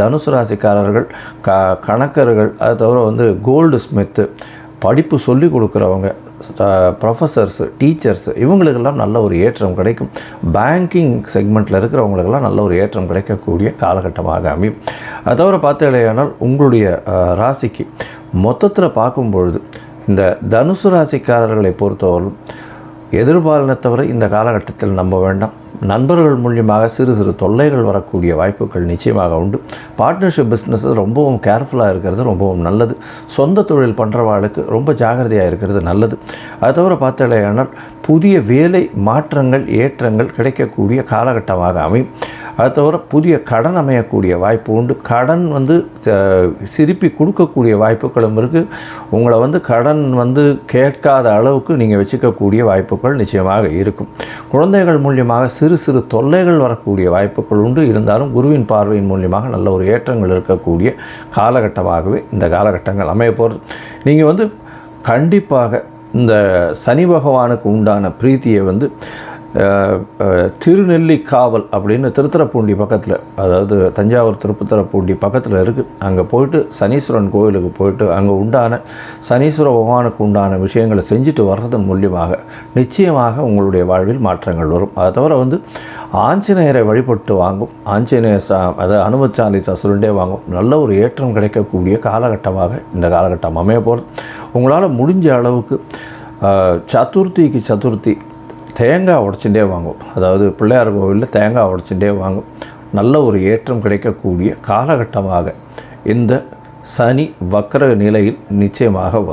தனுசு ராசிக்காரர்கள் க கணக்கர்கள் அது தவிர வந்து கோல்டு ஸ்மித்து படிப்பு சொல்லி கொடுக்குறவங்க ப்ரொஃபஸர்ஸு டீச்சர்ஸு இவங்களுக்கெல்லாம் நல்ல ஒரு ஏற்றம் கிடைக்கும். பேங்கிங் செக்மெண்ட்டில் இருக்கிறவங்களுக்கெல்லாம் நல்ல ஒரு ஏற்றம் கிடைக்கக்கூடிய காலகட்டமாக அமையும். அது தவிர பார்த்தீங்களேயானால் உங்களுடைய ராசிக்கு மொத்தத்தில் பார்க்கும் பொழுது இந்த தனுசு ராசிக்காரர்களை பொறுத்தவரையும் தவிர இந்த காலகட்டத்தில் நம்ப வேண்டாம். நண்பர்கள் மூலியமாக சிறு சிறு தொல்லைகள் வரக்கூடிய வாய்ப்புகள் நிச்சயமாக உண்டு. பார்ட்னர்ஷிப் பிஸ்னஸ் ரொம்பவும் கேர்ஃபுல்லாக இருக்கிறது ரொம்பவும் நல்லது. சொந்த தொழில் பண்ணுறவாளுக்கு ரொம்ப ஜாகிரதையாக இருக்கிறது நல்லது. அது தவிர பார்த்தாலேயானால் புதிய வேலை மாற்றங்கள் ஏற்றங்கள் கிடைக்கக்கூடிய காலகட்டமாக அமையும். அது தவிர புதிய கடன் அமையக்கூடிய வாய்ப்பு உண்டு. கடன் வந்து சிரிப்பி கொடுக்கக்கூடிய வாய்ப்புகளும் இருக்குது உங்களை வந்து கடன் வந்து கேட்காத அளவுக்கு நீங்கள் வச்சுக்கக்கூடிய வாய்ப்புகள் நிச்சயமாக இருக்கும். குழந்தைகள் மூலியமாக சிறு சிறு தொல்லைகள் வரக்கூடிய வாய்ப்புகள் உண்டு. இருந்தாலும் குருவின் பார்வையின் மூலியமாக நல்ல ஒரு ஏற்றங்கள் இருக்கக்கூடிய காலகட்டமாகவே இந்த காலகட்டங்கள் அமைய போகிறது நீங்கள் வந்து கண்டிப்பாக இந்த சனி பகவானுக்கு உண்டான பிரீத்தியை வந்து திருநெல்லி காவல் அப்படின்னு திருத்துறைப்பூண்டி பக்கத்தில் அதாவது தஞ்சாவூர் திருப்புத்தரப்பூண்டி பக்கத்தில் இருக்குது அங்கே போயிட்டு சனீஸ்வரன் கோயிலுக்கு போயிட்டு அங்கே உண்டான சனீஸ்வர பகவானுக்கு உண்டான விஷயங்களை செஞ்சுட்டு வர்றதன் மூலியமாக நிச்சயமாக உங்களுடைய வாழ்வில் மாற்றங்கள் வரும். அதை தவிர வந்து ஆஞ்சநேயரை வழிபட்டு வாங்கும் ஆஞ்சநேயர் சா அதாவது அனுமச்சாலிசா சொல்லிட்டே வாங்கும். நல்ல ஒரு ஏற்றம் கிடைக்கக்கூடிய காலகட்டமாக இந்த காலகட்டம் அமைய போகிறது உங்களால் முடிஞ்ச அளவுக்கு சதுர்த்திக்கு சதுர்த்தி தேங்காய் உடச்சுட்டே வாங்கும் அதாவது பிள்ளையார் கோவிலில் தேங்காய் உடச்சுட்டே வாங்கும் நல்ல ஒரு ஏற்றம் கிடைக்கக்கூடிய காலகட்டமாக இந்த சனி வக்கர நிலையில் நிச்சயமாக வரும்.